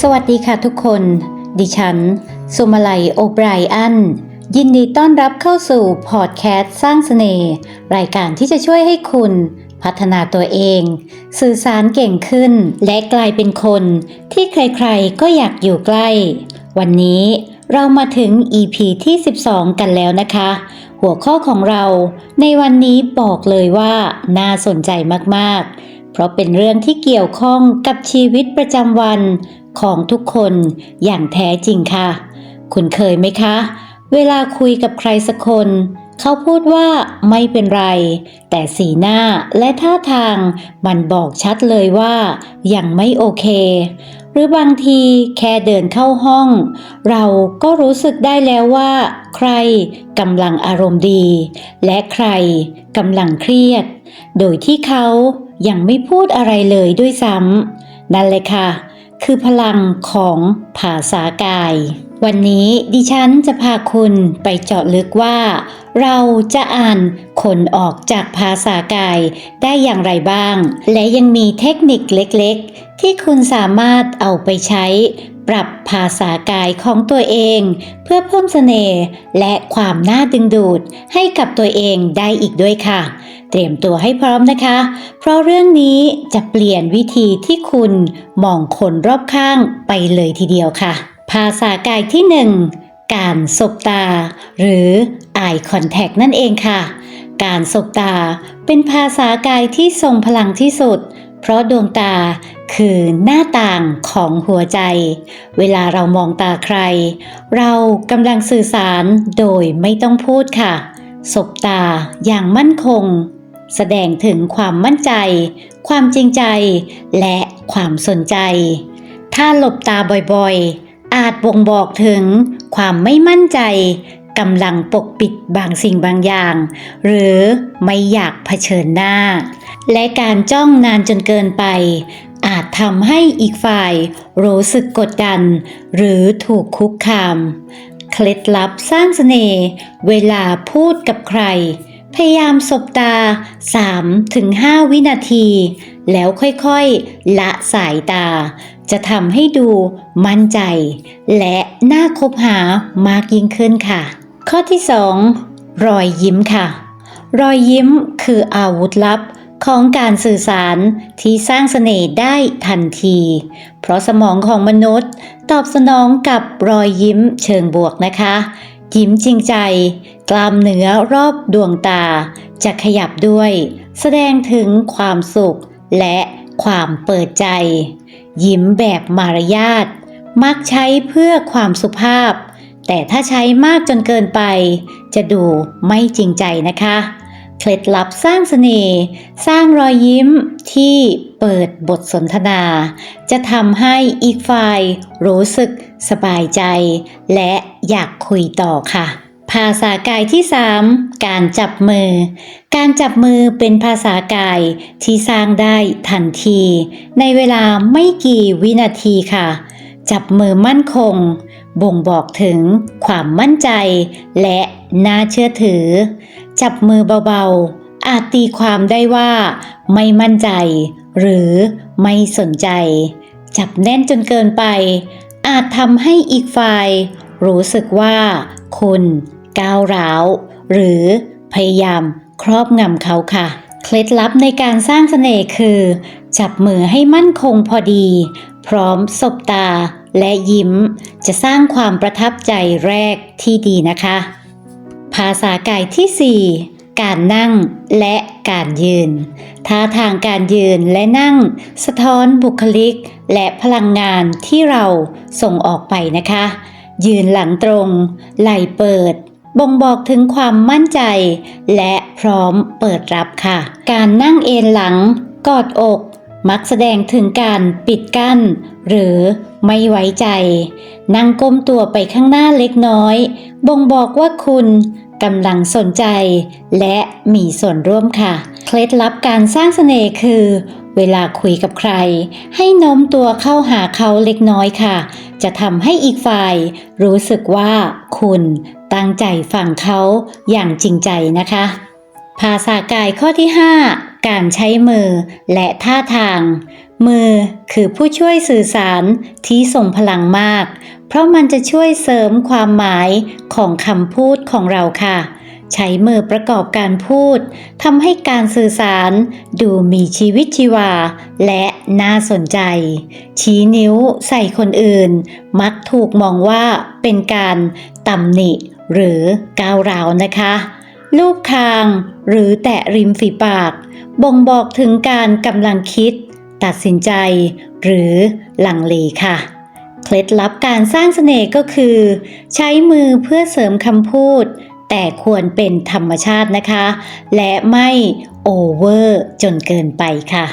สวัสดีค่ะทุกคน ดิฉัน สุมาลัยโอไบรอัน ยินดีต้อนรับเข้าสู่พอดแคสต์สร้างสเสน่ห์รายการที่จะช่วยให้คุณ พัฒนาตัวเอง สื่อสารเก่งขึ้น และกลายเป็นคน ที่ใครๆก็อยากอยู่ใกล้ วันนี้เรามาถึง EP ที่ 12 กันแล้วนะคะ หัวข้อของเราในวันนี้บอกเลยว่าน่าสนใจมากๆ เพราะเป็นเรื่องที่เกี่ยวข้องกับชีวิตประจำวัน ของทุกคนอย่างแท้จริงค่ะ คุณเคยไหมคะ เวลาคุยกับใครสักคน เขาพูดว่าไม่เป็นไร แต่สีหน้าและท่าทางมันบอกชัดเลยว่ายังไม่โอเค หรือบางทีแค่เดินเข้าห้อง เราก็รู้สึกได้แล้วว่า ใครกำลังอารมณ์ดี และใครกำลังเครียด โดยที่เขายังไม่พูดอะไรเลยด้วยซ้ำนั่นเลยค่ะ คือพลังของภาษากาย วันนี้ดิฉันจะพาคุณไปเจาะลึกว่า เราจะอ่านคนออกจากภาษากายได้อย่างไรบ้าง และยังมีเทคนิคเล็กๆ ที่คุณสามารถเอาไปใช้ ปรับภาษากายของตัวเอง เพื่อเพิ่มเสน่ห์และความน่าดึงดูดให้กับตัวเองได้อีกด้วยค่ะ เตรียมตัวให้พร้อมนะคะ เพราะเรื่องนี้จะเปลี่ยนวิธีที่คุณมองคนรอบข้างไปเลยทีเดียวค่ะ ภาษากายที่หนึ่งการสบตา หรือ eye contact นั่นเองค่ะ การสบตาเป็นภาษากายที่ทรงพลังที่สุด เพราะดวงตาคือหน้าต่างของหัวใจ เวลาเรามองตาใคร เรากำลังสื่อสารโดยไม่ต้องพูดค่ะ สบตาอย่างมั่นคง แสดงถึงความมั่นใจ ความจริงใจ และความสนใจ ถ้าหลบตาบ่อยๆ อาจบ่งบอกถึงความไม่มั่นใจกำลังปกปิดบางสิ่งบางอย่าง หรือไม่อยากเผชิญหน้า และการจ้องนานจนเกินไป อาจทำให้อีกฝ่ายรู้สึกกดดัน หรือถูกคุกคาม เคล็ดลับสร้างเสน่ห์เวลาพูดกับใคร พยายามสบตา 3-5 วินาที แล้วค่อยๆ ละสายตา จะทำให้ดูมั่นใจ และน่าคบหามากยิ่งขึ้นค่ะ ข้อที่ 2 รอยยิ้มค่ะ รอยยิ้มคืออาวุธลับ ของการสื่อสารที่สร้างเสน่ห์ได้ทันที เพราะสมองของมนุษย์ ตอบสนองกับรอยยิ้มเชิงบวกนะคะ ยิ้มจริงใจ กล้ามเนื้อรอบดวงตา จะขยับด้วย แสดงถึงความสุขและความเปิดใจ ยิ้มแบบมารยาทมักใช้เพื่อความสุภาพ แต่ถ้าใช้มากจนเกินไป จะดูไม่จริงใจนะคะ เคล็ดลับสร้างเสน่ห์สร้างรอยยิ้มที่เปิดบทสนทนา จะทำให้อีกฝ่ายรู้สึกสบายใจ และอยากคุยต่อค่ะ ภาษากายที่ 3 การจับมือ การจับมือเป็นภาษากายที่สร้างได้ทันที ในเวลาไม่กี่วินาทีค่ะ จับมือมั่นคง บ่งบอกถึงความมั่นใจ และน่าเชื่อถือ จับมือเบาๆ อาจตีความได้ว่า ไม่มั่นใจ หรือไม่สนใจ จับแน่นจนเกินไป อาจทำให้อีกฝ่าย รู้สึกว่า คุณก้าวร้าว หรือพยายามครอบงำเขาค่ะ เคล็ดลับในการสร้างเสน่ห์คือ จับมือให้มั่นคงพอดี พร้อมสบตาและยิ้ม จะสร้างความประทับใจแรกที่ดีนะคะ ภาษากายที่ 4 การนั่งและการยืนท่าทางการยืนและนั่ง สะท้อนบุคลิก และพลังงานที่เราส่งออกไปนะคะ ยืนหลังตรง ไหล่เปิดบ่งบอกถึงความมั่นใจ และพร้อมเปิดรับค่ะ การนั่งเอนหลัง กอดอก มักแสดงถึงการปิดกั้น หรือไม่ไว้ใจ นั่งก้มตัวไปข้างหน้าเล็กน้อย บ่งบอกว่าคุณกำลังสนใจ และมีส่วนร่วมค่ะ เคล็ดลับการสร้างเสน่ห์คือ เวลาคุยกับใคร ให้โน้มตัวเข้าหาเขาเล็กน้อยค่ะ จะทำให้อีกฝ่าย รู้สึกว่าคุณตั้งใจฟังเขาอย่างจริงใจนะคะ ภาษากายข้อที่ 5 การใช้มือและท่าทาง มือคือผู้ช่วยสื่อสารที่ส่งพลังมาก เพราะมันจะช่วยเสริมความหมายของคำพูดของเราค่ะ ใช้มือประกอบการพูดทำให้การสื่อสารดูมีชีวิตชีวา และน่าสนใจ ชี้นิ้วใส่คนอื่น มักถูกมองว่าเป็นการตำหนิหรือก้าวร้าวนะคะรูปคางหรือแตะริมฝีปาก บ่งบอกถึงการกำลังคิด ตัดสินใจ หรือหลังเลค่ะ เคล็ดลับการสร้างเสน่ห์ก็คือ ใช้มือเพื่อเสริมคำพูด แต่ควรเป็นธรรมชาตินะคะ และไม่โอเวอร์จนเกินไปค่ะ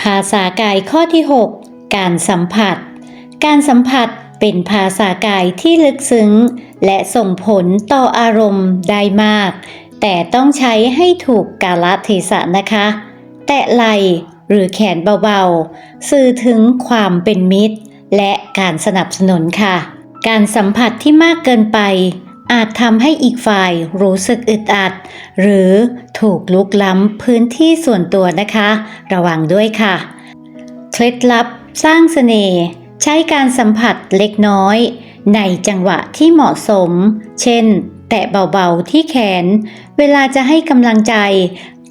ภาษากายข้อที่ 6 การสัมผัส การสัมผัสเป็นภาษากายที่ลึกซึ้ง และส่งผลต่ออารมณ์ได้มาก แต่ต้องใช้ให้ถูกกาลเทศะนะคะ แตะไหล่หรือแขนเบาๆ สื่อถึงความเป็นมิตร และการสนับสนุนค่ะ การสัมผัสที่มากเกินไป อาจทำให้อีกฝ่ายรู้สึกอึดอัด หรือถูกลุกล้ำพื้นที่ส่วนตัวนะคะ ระวังด้วยค่ะ เคล็ดลับสร้างเสน่ห์ใช้การสัมผัสเล็กน้อย ในจังหวะที่เหมาะสม เช่น แตะเบาๆที่แขน เวลาจะให้กำลังใจ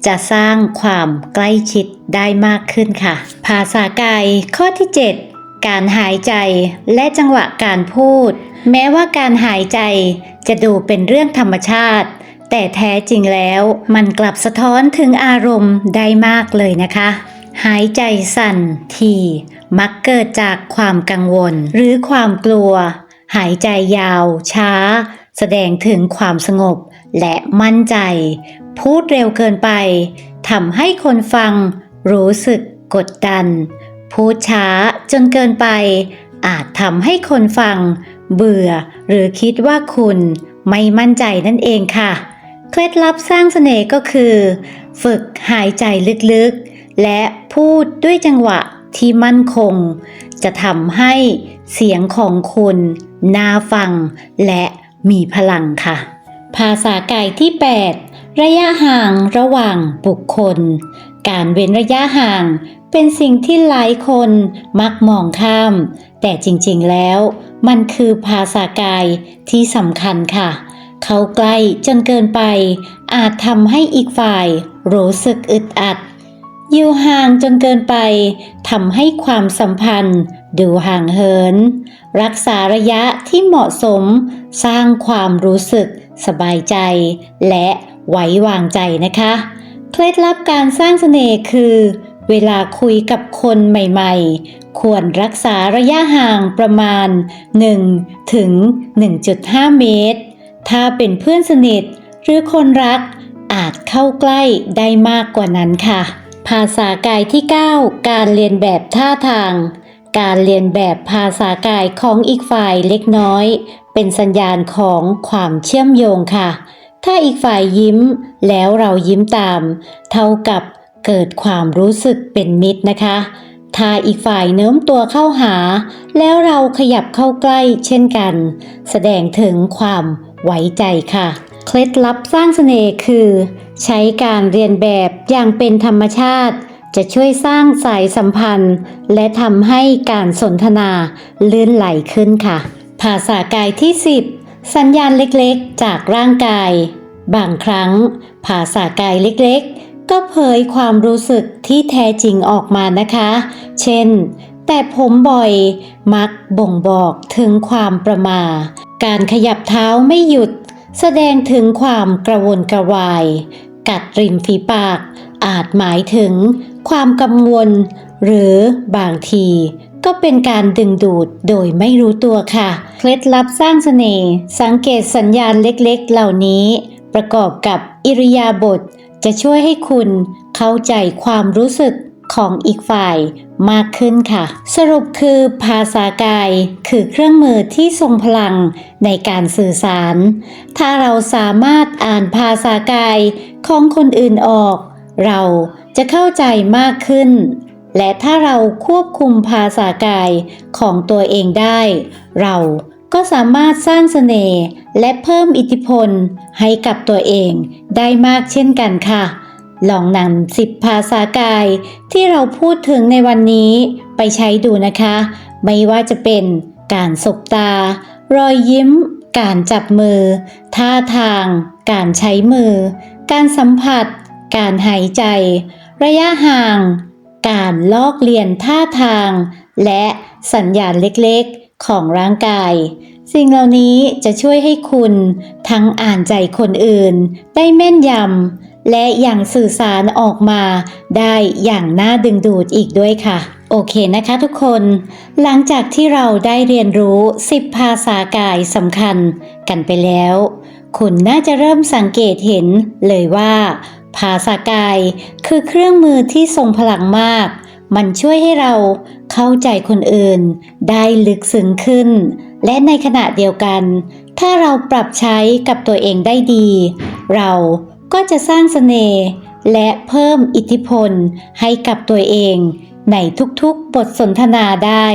จะสร้างความใกล้ชิดได้มากขึ้นค่ะ ภาษากายข้อที่ 7 การหายใจและจังหวะการพูด แม้ว่าการหายใจจะดูเป็นเรื่องธรรมชาติ แต่แท้จริงแล้วมันกลับสะท้อนถึงอารมณ์ได้มากเลยนะคะ หายใจสั่นทีมักเกิดจากความกังวล หรือความกลัว หายใจยาวช้า แสดงถึงความสงบและมั่นใจ พูดเร็วเกินไปทำให้คนฟังรู้สึกกดดัน พูดช้าจนเกินไป อาจทำให้คนฟัง เบื่อหรือคิดว่าคุณไม่มั่นใจนั่นเองค่ะ เคล็ดลับสร้างเสน่ห์ก็คือ ฝึกหายใจลึกๆ และพูดด้วยจังหวะที่มั่นคง จะทำให้เสียงของคุณน่าฟังและ มีพลังค่ะ ภาษากายที่ 8 ระยะห่างระหว่างบุคคล การเว้นระยะห่าง เป็นสิ่งที่หลายคนมักมองข้าม แต่จริงๆแล้ว มันคือภาษากายที่สำคัญค่ะ เขาใกล้จนเกินไป อาจทำให้อีกฝ่ายรู้สึกอึดอัดอยู่ห่างจนเกินไปทำให้ความสัมพันธ์ ดูห่างเหิน รักษาระยะที่เหมาะสม สร้างความรู้สึก สบายใจ และไว้วางใจนะคะ เคล็ดลับการสร้างเสน่ห์คือ เวลาคุยกับคนใหม่ๆ ควรรักษาระยะห่างประมาณ 1 ถึง 1.5 เมตร ถ้าเป็นเพื่อนสนิท หรือคนรักอาจเข้าใกล้ได้มากกว่านั้นค่ะ ภาษากายที่ 9 การเรียนแบบท่าทาง การเรียนแบบภาษากายของอีกฝ่ายเล็กน้อย เป็นสัญญาณของความเชื่อมโยงค่ะ ถ้าอีกฝ่ายยิ้มแล้วเรายิ้มตาม เท่ากับเกิดความรู้สึกเป็นมิตรนะคะ ถ้าอีกฝ่ายเน้มตัวเข้าหา แล้วเราขยับเข้าใกล้เช่นกัน แสดงถึงความไว้ใจค่ะ เคล็ดลับสร้างเสน่ห์คือ ใช้การเรียนแบบอย่างเป็นธรรมชาติ จะช่วยสร้างสายสัมพันธ์ และทำให้การสนทนาลื่นไหลขึ้นค่ะ ภาษากายที่ 10 สัญญาณเล็กๆ จากร่างกาย บางครั้ง ภาษากายเล็กๆ ก็เผยความรู้สึกที่แท้จริงออกมานะคะ เช่น แต่ผมบ่อยมักบ่งบอกถึงความประมา การขยับเท้าไม่หยุด แสดงถึงความกระวนกระวาย กัดริมฝีปากอาจหมายถึง ความกังวล หรือบางทีก็เป็นการดึงดูดโดยไม่รู้ตัวค่ะ เคล็ดลับสร้างเสน่ห์สังเกตสัญญาณเล็กๆ เหล่านี้ ประกอบกับอิริยาบถจะช่วยให้คุณเข้าใจความรู้สึกของอีกฝ่ายมากขึ้นค่ะ สรุปคือภาษากายคือเครื่องมือที่ทรงพลังในการสื่อสาร ถ้าเราสามารถอ่านภาษากายของคนอื่นออก เราจะเข้าใจมากขึ้น และถ้าเราควบคุมภาษากายของตัวเองได้ เราก็สามารถสร้างเสน่ห์และเพิ่มอิทธิพลให้กับตัวเองได้มากเช่นกันค่ะ ลองนำสิบภาษากายที่เราพูดถึงในวันนี้ไปใช้ดูนะคะ ไม่ว่าจะเป็นการสบตา รอยยิ้ม การจับมือ ท่าทาง การใช้มือ การสัมผัส การหายใจ ระยะห่าง การลอกเลียนท่าทาง และสัญญาณเล็กๆของร่างกาย สิ่งเหล่านี้จะช่วยให้คุณทั้งอ่านใจคนอื่น ได้แม่นยำและอย่างสื่อสารออกมาได้อย่างน่าดึงดูดอีกด้วยค่ะโอเคนะคะทุกคน หลังจากที่เราได้เรียนรู้ 10 ภาษากายสำคัญกันไปแล้ว คุณน่าจะเริ่มสังเกตเห็นเลยว่า ภาษากายคือเครื่องมือที่ทรงพลังมาก มันช่วยให้เราเข้าใจคนอื่น ได้ลึกซึ้งขึ้น และในขณะเดียวกัน ถ้าเราปรับใช้กับตัวเองได้ดี เราก็จะสร้างเสน่ห์และเพิ่มอิทธิพลให้กับตัวเองในทุกๆบทสนทนาได้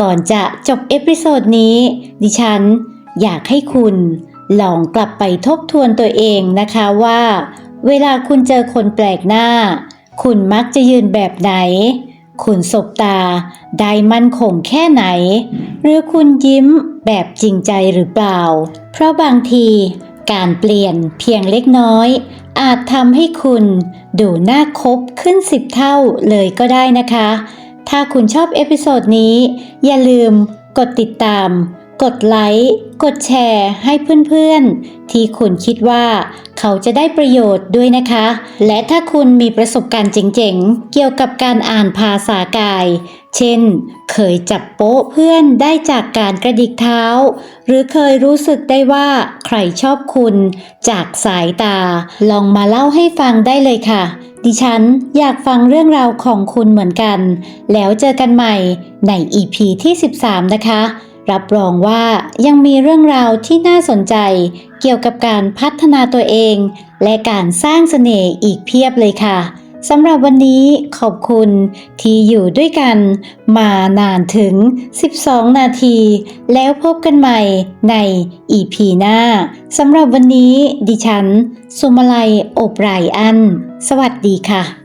ก่อนจะจบเอพิโซดนี้ ดิฉันอยากให้คุณลองกลับไปทบทวนตัวเองนะคะว่า เวลาคุณเจอคนแปลกหน้า คุณมักจะยืนแบบไหน คุณสบตาได้มั่นคงแค่ไหน หรือคุณยิ้มแบบจริงใจหรือเปล่า เพราะบางทีการเปลี่ยนเพียงเล็กน้อย อาจทำให้คุณดูน่าคบขึ้นสิบเท่าเลยก็ได้นะคะ ถ้าคุณชอบเอพิโซดนี้ อย่าลืมกดติดตาม กดไลค์ กดแชร์ให้เพื่อนๆ ที่คุณคิดว่าเขาจะได้ประโยชน์ด้วยนะคะ และถ้าคุณมีประสบการณ์เจ๋งๆ เกี่ยวกับการอ่านภาษากาย เช่น เคยจับโป๊ะเพื่อนได้จากการกระดิกเท้า หรือเคยรู้สึกได้ว่าใครชอบคุณจากสายตา ลองมาเล่าให้ฟังได้เลยค่ะ ดิฉันอยากฟังเรื่องราวของคุณเหมือนกัน แล้วเจอกันใหม่ใน EP ที่ 13 นะคะ รับรองว่ายังมีเรื่องราวที่น่าสนใจเกี่ยวกับการพัฒนาตัวเอง และการสร้างเสน่ห์อีกเพียบเลยค่ะสำหรับวันนี้ขอบคุณที่อยู่ด้วยกัน มานานถึง 12 นาที แล้วพบกันใหม่ใน EP หน้าสำหรับวันนี้ดิฉัน สุมาลัยอบไรอัน สวัสดีค่ะ